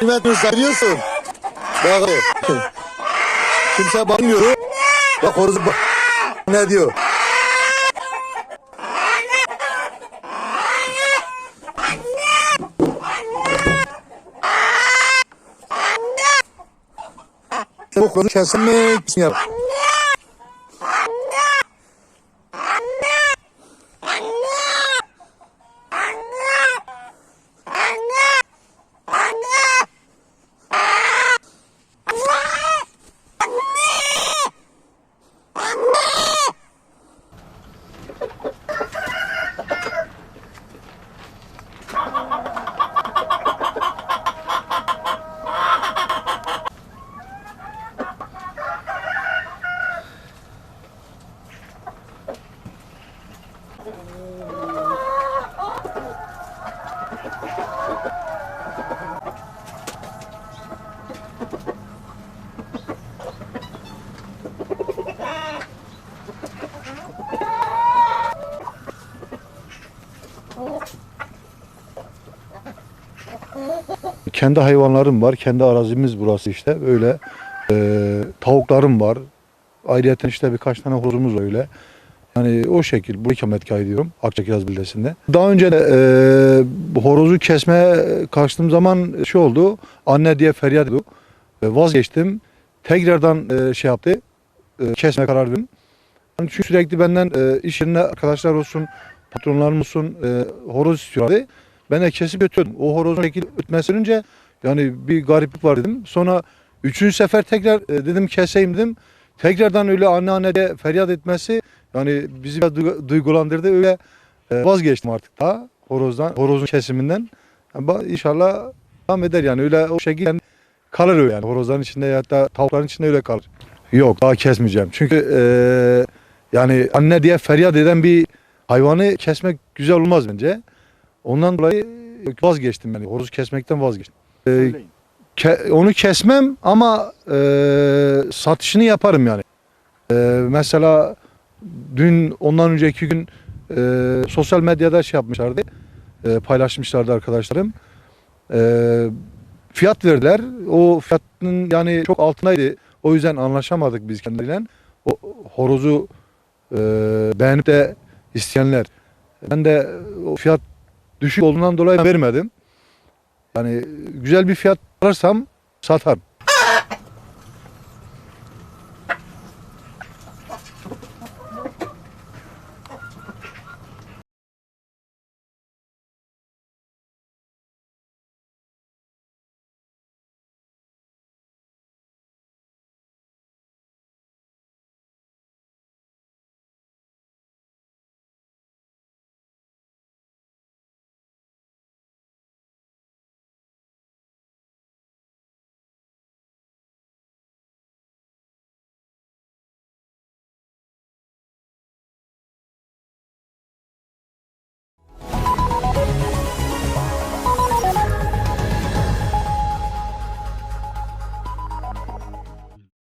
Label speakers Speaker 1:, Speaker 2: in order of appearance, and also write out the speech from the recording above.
Speaker 1: Kıymetini sayıyorsun. Bak. Kimse bakmıyor. Bak horoz bak. Ne diyor? Bu horozu kesin mi? Kesin yap.
Speaker 2: Kendi hayvanlarım var. Kendi arazimiz burası işte. Öyle e, tavuklarım var. Ayrıca işte birkaç tane horozumuz öyle. Yani o şekil bu ikametgah ediyorum Akçakiraz Beldesi'nde. Daha önce de e, horozu kesmeye kalktığım zaman şey oldu. Anne diye feryat ediyordu. E, vazgeçtim. Tekrardan e, şey yaptı. E, kesmeye karar verdim. Yani çünkü sürekli benden e, iş yerinde arkadaşlar olsun, patronlarım olsun e, horoz istiyorlardı. Ben de kesip götürüyordum. O horozun şekil ötmesi önce yani bir gariplik var dedim. Sonra üçüncü sefer tekrar e, dedim keseyim dedim. Tekrardan öyle anne anne feryat etmesi yani bizi biraz duygu- duygulandırdı. Öyle e, vazgeçtim artık daha horozdan, horozun kesiminden. Yani inşallah devam eder yani öyle o şekilde kalır öyle yani horozların içinde ya da tavukların içinde öyle kalır. Yok daha kesmeyeceğim. Çünkü e, yani anne diye feryat eden bir hayvanı kesmek güzel olmaz bence. Ondan dolayı vazgeçtim yani horoz kesmekten vazgeçtim. E, ke- onu kesmem ama e, satışını yaparım yani. E, mesela dün ondan önceki gün e, sosyal medyada şey yapmışlardı. E, paylaşmışlardı arkadaşlarım. E, fiyat verdiler. O fiyatın yani çok altındaydı. O yüzden anlaşamadık biz kendileriyle. O horozu e, beğenip de isteyenler. Ben de o fiyat düşük olduğundan dolayı vermedim. Yani güzel bir fiyat alırsam satarım.